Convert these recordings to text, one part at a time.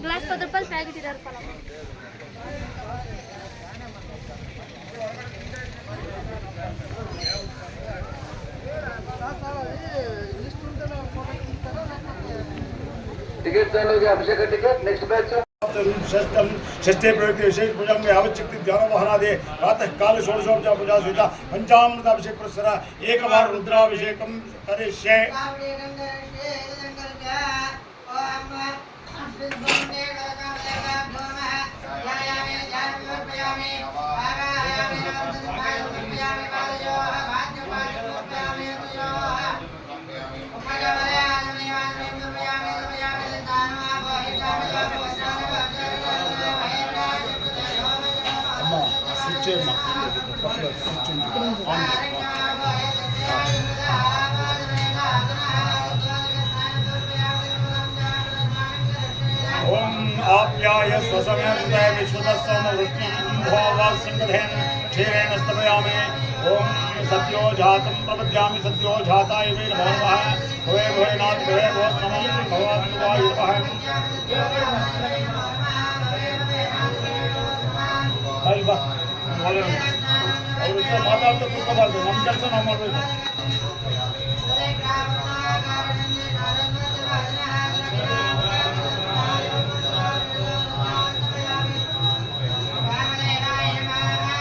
Glass ಪತ್ತು ರೂಪಾಯಿ packet ಇದಾರಪ್ಪ ticket ತಗೊಂಡೋಗಿ ಅಭಿಷೇಕ ಟಿಕೆಟ್ ನೆಕ್ಸ್ಟ್ ಬ್ಯಾಚ್ प्राप्तम षष्ठे विशेष पूजा में आवश्यक ज्ञानवहनादे प्रातः काल षोडशोपजा पूजा सुविधा पंचामृताभिषेक एक बार रुद्राभिषेक करिष्ये आप्याय स्वसमयन्तय विश्वतस्सम वृत्तिम्भोवासिंहधेन क्षीरेण स्तपयामि ॐ सत्यो जातं प्रपद्यामि सत्यो जाताय वे नमो नमः भवे भोजनाथ भवे भो नमो। भगवान् शिवाय नमः। हरिवा ಅವ್ರ ಹತ್ರ ಮಾತಾಡ್ತಾ ಕೂತ್ಕೋಬಾರ್ದು ನಮ್ಮ ಕೆಲಸ ನಾವು ಮಾಡಬೇಕು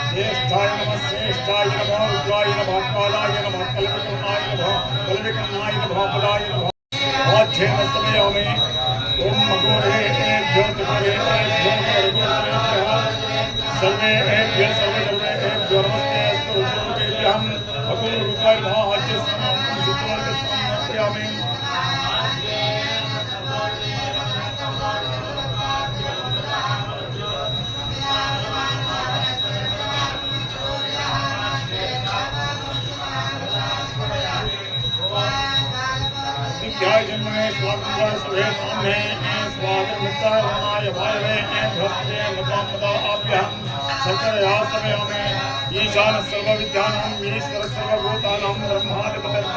ಶ್ರೇಷ್ಠಾಯ ನಮಃ ಶ್ರೇಷ್ಠಾಯ ನಮಃ ರುದ್ರಾಯ ನಮಃ ಕಾಲಾಯ ನಮಃ ಕಲವಿಕರ್ಣಾಯ ನಮಃ ಕಲವಿಕರ್ಣಾಯ ನಮಃ ಪದಾಯ ನಮಃ ವಾಚ್ಯೇನ ಸಮಯಾಮಿ ಓಂ ಮಗೋರೇ ಏಭ್ಯೋ ಮಗೋರೇ ಏಭ್ಯೋ ಮಗೋರೇ सर्वे एभ्य सर्वे सर्वे एभ्यो नमस्ते জন্মস্থান সকল রূপায় মহাহার্যের শুক্রবারকে সম্মানকে আমি ध्याय जन्मने स्वागतम सुभे नामे शंकरयासमयमें ईशान सर्वविद्यानां ईश्वर सर्वभूतानां ब्रह्माधिपतिर्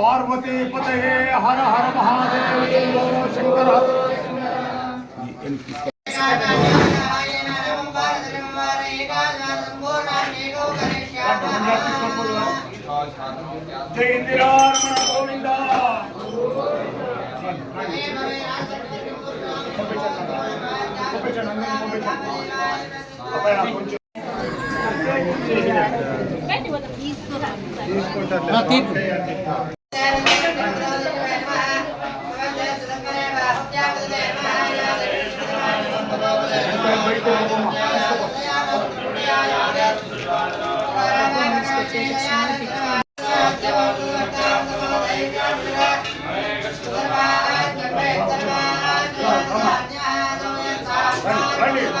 పార్వతీ పతయే హర హర మహాదేవ శంకర జై ఇందిరారమణ Govinda Yeah.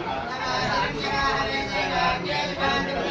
i'm Hare Krishna, Hare Krishna,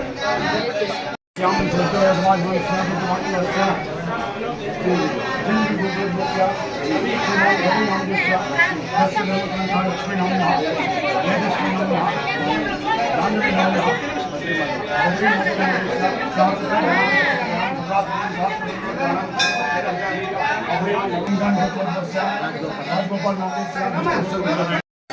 yang छोटे समाज में इतना भी तुम्हारी अच्छा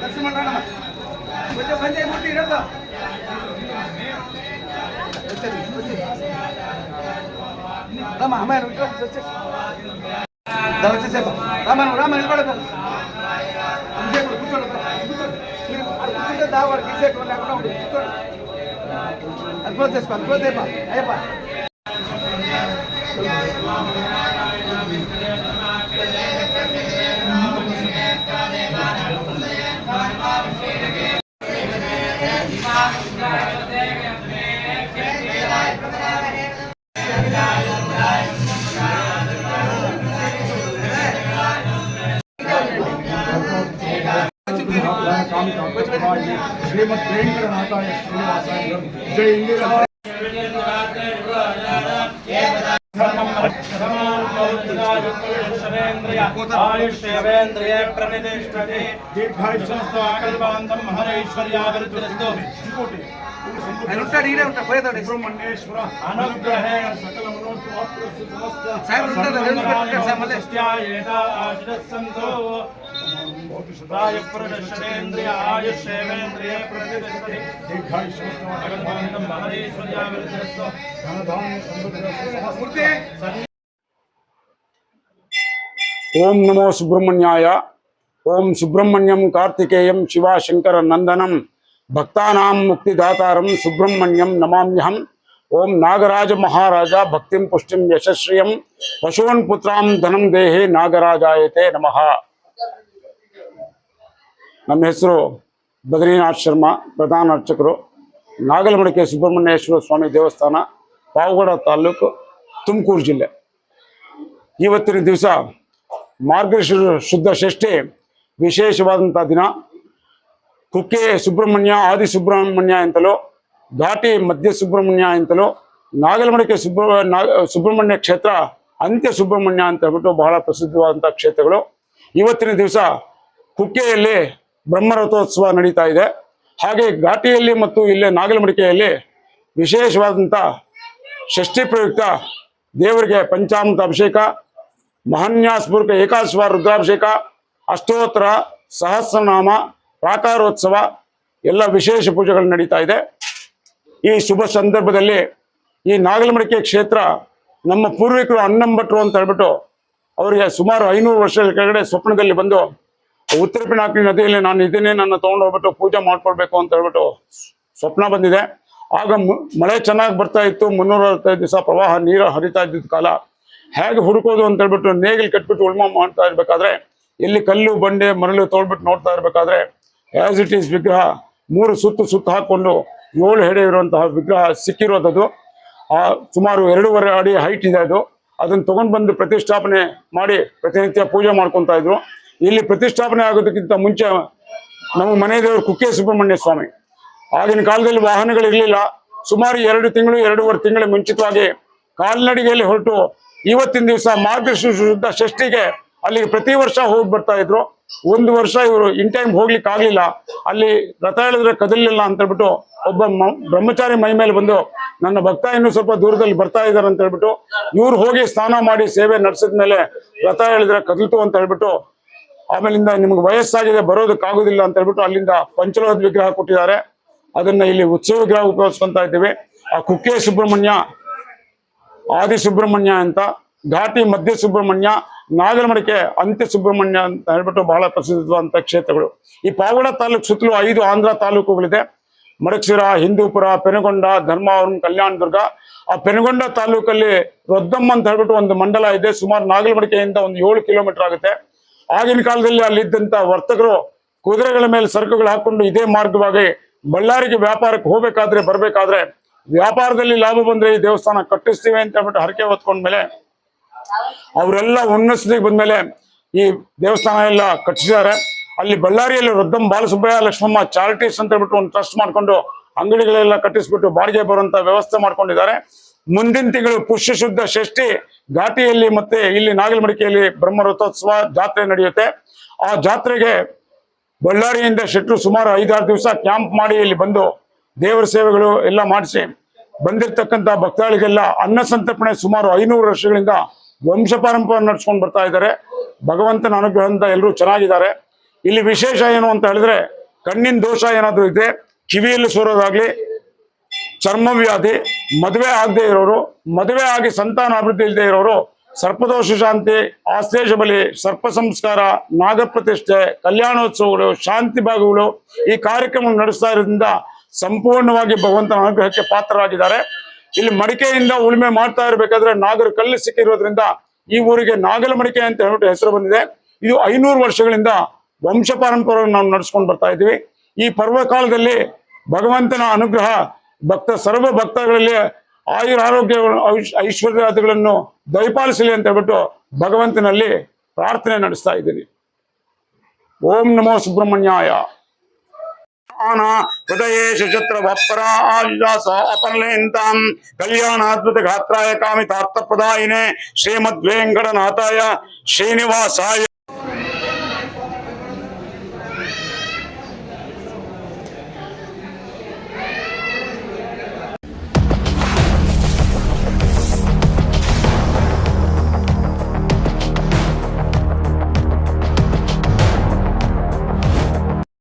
దర్శనం ಮಾಡೋಣ కొంచెం మంచి అయిపోతుంది ఇరద్దా రామా అమ్మాయి వచ్చేసేపు రామాను రామా నిలబడదు ఇంసేపు కూర్చోండి మీరు కూర్చుంటే దావాడికి ಕಾಪಾಡಿ ಶ್ರೀಮತ್ ವೆಂಕಟನಾಥ ಶ್ರೀನಿವಾಸ ಜೈ ಇಂದಿರಾ ఆయుష్ేంద్రియే ప్రతిష్టతి దీర్ఘాయుష్యస్తు ఆకల్పాంతం మహనైశ్వర్యాగరిస్తు అనుగ్రహేణ సకల మనోస్తు సమస్త सदाय प्रदर्शनेन्द्रिय आयुष्येवेन्द्रिये प्रतिष्ठते दीर्घायुष्मस्तमगन्धं महदेश्वर्या विरजस्तो धनधान्य समृद्धि ओम नमो सुब्रह्मण्याय, ओम सुब्रह्मण्यम कार्तिकेयम शिवाशंकर नंदनम भक्ता मुक्तिदातारम सुब्रह्मण्यम नमाम्यहम ओम नागराज महाराजा भक्ति पुष्टि यशस्वियम पशुन पुत्रां धनम देहे नागराजायते नमः। ನಮ್ಮ ಹೆಸರು ಬದ್ರಿನಾಥ್ ಶರ್ಮಾ, ಪ್ರಧಾನ ಅರ್ಚಕರು. ನಾಗಲಮಡಿಕೆ ಸುಬ್ರಹ್ಮಣ್ಯೇಶ್ವರ ಸ್ವಾಮಿ ದೇವಸ್ಥಾನ, ಪಾವಗಡ ತಾಲೂಕು, ತುಮಕೂರು ಜಿಲ್ಲೆ. ಇವತ್ತಿನ ದಿವಸ ಮಾರ್ಗಶು ಶುದ್ಧ ಷಷ್ಠಿ, ವಿಶೇಷವಾದಂಥ ದಿನ. ಕುಕ್ಕೆ ಸುಬ್ರಹ್ಮಣ್ಯ, ಆದಿ ಸುಬ್ರಹ್ಮಣ್ಯ ಅಂತಲೂ ಘಾಟಿ ಮಧ್ಯ ಸುಬ್ರಹ್ಮಣ್ಯ ಅಂತಲೂ ನಾಗಲಮಡಿಕೆ ಸುಬ್ರ ಸುಬ್ರಹ್ಮಣ್ಯ ಕ್ಷೇತ್ರ, ಅಂತ್ಯ ಸುಬ್ರಹ್ಮಣ್ಯ ಅಂತ ಹೇಳ್ಬಿಟ್ಟು ಬಹಳ ಪ್ರಸಿದ್ಧವಾದಂಥ ಕ್ಷೇತ್ರಗಳು. ಇವತ್ತಿನ ದಿವಸ ಕುಕ್ಕೆಯಲ್ಲಿ ಬ್ರಹ್ಮರಥೋತ್ಸವ ನಡೀತಾ ಇದೆ. ಹಾಗೆ ಘಾಟಿಯಲ್ಲಿ ಮತ್ತು ಇಲ್ಲೇ ನಾಗಲಮಡಿಕೆಯಲ್ಲಿ ವಿಶೇಷವಾದಂಥ ಷಷ್ಠಿ ಪ್ರಯುಕ್ತ ದೇವರಿಗೆ ಪಂಚಾಮೃತ ಅಭಿಷೇಕ ಮಹನ್ಯಾಸ್ಪೂರ್ಕ ಏಕಾಶ್ವ ರುದ್ರಾಭಿಷೇಕ ಅಷ್ಟೋತ್ತರ ಸಹಸ್ರನಾಮ, ಪ್ರಾಕಾರೋತ್ಸವ ಎಲ್ಲ ವಿಶೇಷ ಪೂಜೆಗಳು ನಡೀತಾ ಇದೆ. ಈ ಶುಭ ಸಂದರ್ಭದಲ್ಲಿ ಈ ನಾಗಲಮಡಿಕೆ ಕ್ಷೇತ್ರ ನಮ್ಮ ಪೂರ್ವಿಕರು ಅನ್ನಂಬಟ್ರು ಅಂತ ಹೇಳ್ಬಿಟ್ಟು ಅವರಿಗೆ ಸುಮಾರು ಐನೂರು ವರ್ಷಗಳ ಕೆಳಗಡೆ ಸ್ವಪ್ನದಲ್ಲಿ ಬಂದು ಉತ್ತರ ನದಿಯಲ್ಲಿ ನಾನು ಇದನ್ನೇ ನನ್ನ ತೊಗೊಂಡು ಹೋಗ್ಬಿಟ್ಟು ಪೂಜೆ ಮಾಡ್ಕೊಳ್ಬೇಕು ಅಂತ ಹೇಳ್ಬಿಟ್ಟು ಸ್ವಪ್ನ ಬಂದಿದೆ. ಆಗ ಮಳೆ ಚೆನ್ನಾಗಿ ಬರ್ತಾ ಇತ್ತು, ಮುನ್ನೂರ ಅರವತ್ತೈದು ದಿವಸ ಪ್ರವಾಹ, ನೀರು ಹರಿತಾ ಇದ್ದಿದ್ದ ಕಾಲ. ಹೇಗೆ ಹುಡುಕೋದು ಅಂತ ಹೇಳ್ಬಿಟ್ಟು ನೇಗಿಲು ಕಟ್ಬಿಟ್ಟು ಉಳ್ಮ ಮಾಡ್ತಾ ಇರ್ಬೇಕಾದ್ರೆ ಎಲ್ಲಿ ಕಲ್ಲು, ಬಂಡೆ, ಮರಳು ತೊಳ್ಬಿಟ್ಟು ನೋಡ್ತಾ ಇರ್ಬೇಕಾದ್ರೆ ಆಸ್ ಇಟ್ ಈಸ್ ವಿಗ್ರಹ, ಮೂರು ಸುತ್ತು ಸುತ್ತು ಹಾಕೊಂಡು ಏಳು ಹೆಡೆ ಇರುವಂತಹ ವಿಗ್ರಹ ಸಿಕ್ಕಿರೋದದು ಆ, ಸುಮಾರು ಎರಡೂವರೆ ಅಡಿ ಹೈಟ್ ಇದೆ ಅದು. ಅದನ್ನು ತಗೊಂಡು ಬಂದು ಪ್ರತಿಷ್ಠಾಪನೆ ಮಾಡಿ ಪ್ರತಿನಿತ್ಯ ಪೂಜೆ ಮಾಡ್ಕೊತಾ ಇದ್ರು. ಇಲ್ಲಿ ಪ್ರತಿಷ್ಠಾಪನೆ ಆಗೋದಕ್ಕಿಂತ ಮುಂಚೆ ನಮ್ಮ ಮನೆ ದೇವರು ಕುಕ್ಕೆ ಸುಬ್ರಹ್ಮಣ್ಯ ಸ್ವಾಮಿ. ಆಗಿನ ಕಾಲದಲ್ಲಿ ವಾಹನಗಳಿರಲಿಲ್ಲ ಸುಮಾರು ಎರಡು ತಿಂಗಳು, ಎರಡೂವರೆ ತಿಂಗಳು ಮುಂಚಿತವಾಗಿ ಕಾಲ್ನಡಿಗೆಯಲ್ಲಿ ಹೊರಟು ಇವತ್ತಿನ ದಿವಸ ಮಾರ್ಗದರ್ಶಿ ಶುದ್ಧ ಷಷ್ಠಿಗೆ ಅಲ್ಲಿಗೆ ಪ್ರತಿ ವರ್ಷ ಹೋಗಿ ಬರ್ತಾ ಇದ್ರು. ಒಂದು ವರ್ಷ ಇವರು ಇನ್ ಟೈಮ್ ಹೋಗ್ಲಿಕ್ಕೆ ಆಗಲಿಲ್ಲ. ಅಲ್ಲಿ ರಥ ಹೇಳಿದ್ರೆ ಕದಲಿಲ್ಲ ಅಂತ ಹೇಳ್ಬಿಟ್ಟು ಒಬ್ಬ ಬ್ರಹ್ಮಚಾರಿ ಮೈ ಮೇಲೆ ಬಂದು, ನನ್ನ ಭಕ್ತ ಇನ್ನು ಸ್ವಲ್ಪ ದೂರದಲ್ಲಿ ಬರ್ತಾ ಇದ್ದಾರೆ ಅಂತ ಹೇಳ್ಬಿಟ್ಟು ಇವ್ರು ಹೋಗಿ ಸ್ನಾನ ಮಾಡಿ ಸೇವೆ ನಡೆಸಿದ ಮೇಲೆ ರಥ ಹೇಳಿದ್ರೆ ಕದಲ್ತು ಅಂತ ಹೇಳ್ಬಿಟ್ಟು ಆಮೇಲಿಂದ ನಿಮ್ಗೆ ವಯಸ್ಸಾಗಿದೆ ಬರೋದಕ್ಕಾಗೋದಿಲ್ಲ ಅಂತ ಹೇಳ್ಬಿಟ್ಟು ಅಲ್ಲಿಂದ ಪಂಚಲೋಹದ ವಿಗ್ರಹ ಕೊಟ್ಟಿದ್ದಾರೆ. ಅದನ್ನ ಇಲ್ಲಿ ಉತ್ಸವ ವಿಗ್ರಹ ಉಪಯೋಗಿಸ್ಕೊಂತ ಇದ್ದೀವಿ. ಆ ಕುಕ್ಕೆ ಸುಬ್ರಹ್ಮಣ್ಯ, ಆದಿ ಸುಬ್ರಹ್ಮಣ್ಯ ಅಂತ, ಘಾಟಿ ಮಧ್ಯ ಸುಬ್ರಹ್ಮಣ್ಯ ನಾಗರಮಡಿಕೆ ಅಂತ್ಯ ಸುಬ್ರಹ್ಮಣ್ಯ ಅಂತ ಹೇಳ್ಬಿಟ್ಟು ಬಹಳ ಪ್ರಸಿದ್ಧವಾದಂಥ ಕ್ಷೇತ್ರಗಳು. ಈ ಪಾವಗಡ ತಾಲೂಕು ಸುತ್ತಲೂ ಐದು ಆಂಧ್ರ ತಾಲೂಕುಗಳಿದೆ. ಮಡಕ್ಸಿರ ಹಿಂದೂಪುರ, ಪೆನಗೊಂಡ ಧರ್ಮಾವರಂ ಕಲ್ಯಾಣದುರ್ಗ. ಆ ಪೆನಗೊಂಡ ತಾಲೂಕಲ್ಲಿ ರೊದ್ದಮ್ಮ ಅಂತ ಹೇಳ್ಬಿಟ್ಟು ಒಂದು ಮಂಡಲ ಇದೆ. ಸುಮಾರು ನಾಗಲಮಡಿಕೆಯಿಂದ ಒಂದು ಏಳು ಕಿಲೋಮೀಟರ್ ಆಗುತ್ತೆ. ಆಗಿನ ಕಾಲದಲ್ಲಿ ಅಲ್ಲಿದ್ದಂತ ವರ್ತಕರು ಕುದುರೆಗಳ ಮೇಲೆ ಸರಕುಗಳು ಹಾಕೊಂಡು ಇದೇ ಮಾರ್ಗವಾಗಿ ಬಳ್ಳಾರಿಗೆ ವ್ಯಾಪಾರಕ್ಕೆ ಹೋಗ್ಬೇಕಾದ್ರೆ, ಬರ್ಬೇಕಾದ್ರೆ ವ್ಯಾಪಾರದಲ್ಲಿ ಲಾಭ ಬಂದ್ರೆ ಈ ದೇವಸ್ಥಾನ ಕಟ್ಟಿಸ್ತೀವಿ ಅಂತ ಹೇಳ್ಬಿಟ್ಟು ಹರಕೆ ಹೊತ್ಕೊಂಡ್ಮೇಲೆ ಅವರೆಲ್ಲ ಉನ್ನಸ್ತಿಗೆ ಬಂದ್ಮೇಲೆ ಈ ದೇವಸ್ಥಾನ ಎಲ್ಲ ಕಟ್ಟಿಸಿದ್ದಾರೆ. ಅಲ್ಲಿ ಬಳ್ಳಾರಿಯಲ್ಲಿ ವೃದ್ಧಂ ಬಾಲಸುಬ್ಬಯ್ಯ ಲಕ್ಷ್ಮಮ್ಮ ಚಾರಿಟೀಸ್ ಅಂತ ಹೇಳ್ಬಿಟ್ಟು ಒಂದು ಟ್ರಸ್ಟ್ ಮಾಡ್ಕೊಂಡು ಅಂಗಡಿಗಳೆಲ್ಲ ಕಟ್ಟಿಸ್ಬಿಟ್ಟು ಬಾಡಿಗೆ ಬರುವಂತ ವ್ಯವಸ್ಥೆ ಮಾಡ್ಕೊಂಡಿದ್ದಾರೆ. ಮುಂದಿನ ತಿಂಗಳು ಪುಷ್ಯ ಶುದ್ಧ ಷಷ್ಠಿ ಘಾಟಿಯಲ್ಲಿ ಮತ್ತೆ ಇಲ್ಲಿ ನಾಗಲಮಡಿಕೆಯಲ್ಲಿ ಬ್ರಹ್ಮ ರಥೋತ್ಸವ ಜಾತ್ರೆ ನಡೆಯುತ್ತೆ. ಆ ಜಾತ್ರೆಗೆ ಬಳ್ಳಾರಿಯಿಂದ ಶೆಟ್ರು ಸುಮಾರು ಐದಾರು ದಿವಸ ಕ್ಯಾಂಪ್ ಮಾಡಿ ಇಲ್ಲಿ ಬಂದು ದೇವರ ಸೇವೆಗಳು ಎಲ್ಲ ಮಾಡಿಸಿ ಬಂದಿರತಕ್ಕಂತ ಭಕ್ತಾಳಿಗೆಲ್ಲ ಅನ್ನ ಸಂತರ್ಪಣೆ ಸುಮಾರು ಐನೂರು ವರ್ಷಗಳಿಂದ ವಂಶ ಪಾರಂಪರ್ಯ ನಡ್ಸ್ಕೊಂಡು ಬರ್ತಾ ಇದ್ದಾರೆ. ಭಗವಂತನ ಅನುಗ್ರಹದಿಂದ ಎಲ್ಲರೂ ಚೆನ್ನಾಗಿದ್ದಾರೆ. ಇಲ್ಲಿ ವಿಶೇಷ ಏನು ಅಂತ ಹೇಳಿದ್ರೆ ಕಣ್ಣಿನ ದೋಷ ಏನಾದರೂ ಇದೆ ಕಿವಿಯಲ್ಲಿ ಸೋರೋದಾಗ್ಲಿ ಚರ್ಮ ವ್ಯಾಧಿ ಮದುವೆ ಆಗದೆ ಇರೋರು, ಮದುವೆ ಆಗಿ ಸಂತಾನ ಅಭಿವೃದ್ಧಿ ಇಲ್ಲದೆ ಇರೋರು, ಸರ್ಪದೋಷ ಶಾಂತಿ ಆಸ್ತೇಜ ಬಲಿ ಸರ್ಪ ಸಂಸ್ಕಾರ, ನಾಗಪ್ರತಿಷ್ಠೆ, ಕಲ್ಯಾಣೋತ್ಸವಗಳು, ಶಾಂತಿ ಭಾಗಗಳು ಈ ಕಾರ್ಯಕ್ರಮ ನಡೆಸ್ತಾ ಇರೋದ್ರಿಂದ ಸಂಪೂರ್ಣವಾಗಿ ಭಗವಂತನ ಅನುಗ್ರಹಕ್ಕೆ ಪಾತ್ರರಾಗಿದ್ದಾರೆ. ಇಲ್ಲಿ ಮಡಿಕೆಯಿಂದ ಉಳುಮೆ ಮಾಡ್ತಾ ಇರಬೇಕಾದ್ರೆ ನಾಗರ ಕಲ್ಲು ಸಿಕ್ಕಿರೋದ್ರಿಂದ ಈ ಊರಿಗೆ ನಾಗಲ ಮಡಿಕೆ ಅಂತ ಹೇಳ್ಬಿಟ್ಟು ಹೆಸರು ಬಂದಿದೆ. ಇದು ಐನೂರು ವರ್ಷಗಳಿಂದ ವಂಶ ಪರಂಪರೆಯನ್ನು ನಾವು ನಡೆಸ್ಕೊಂಡು ಬರ್ತಾ ಇದ್ದೀವಿ. ಈ ಪರ್ವಕಾಲದಲ್ಲಿ ಭಗವಂತನ ಅನುಗ್ರಹ ಭಕ್ತ, ಸರ್ವ ಭಕ್ತಗಳಲ್ಲಿ ಆಯುರ ಆರೋಗ್ಯ ಐಶ್ವರ್ಯಾದಿಗಳನ್ನು ದಯಪಾಲಿಸಲಿ ಅಂತ ಹೇಳ್ಬಿಟ್ಟು ಭಗವಂತನಲ್ಲಿ ಪ್ರಾರ್ಥನೆ ನಡೆಸ್ತಾ ಇದ್ದೀನಿ. ಓಂ ನಮೋ ಸುಬ್ರಹ್ಮಣ್ಯಾಯ. ಅಪರ್ಲೇಂತಾಂ ಕಲ್ಯಾಣಾದ್ಭುತ ಗಾತ್ರಾಯ ಕಾಮಿತಾರ್ಥಪ್ರದಾಯಿನೇ ಶ್ರೀಮದ್ ವೆಂಕಟನಾಥಾಯ ಶ್ರೀನಿವಾಸಾಯ.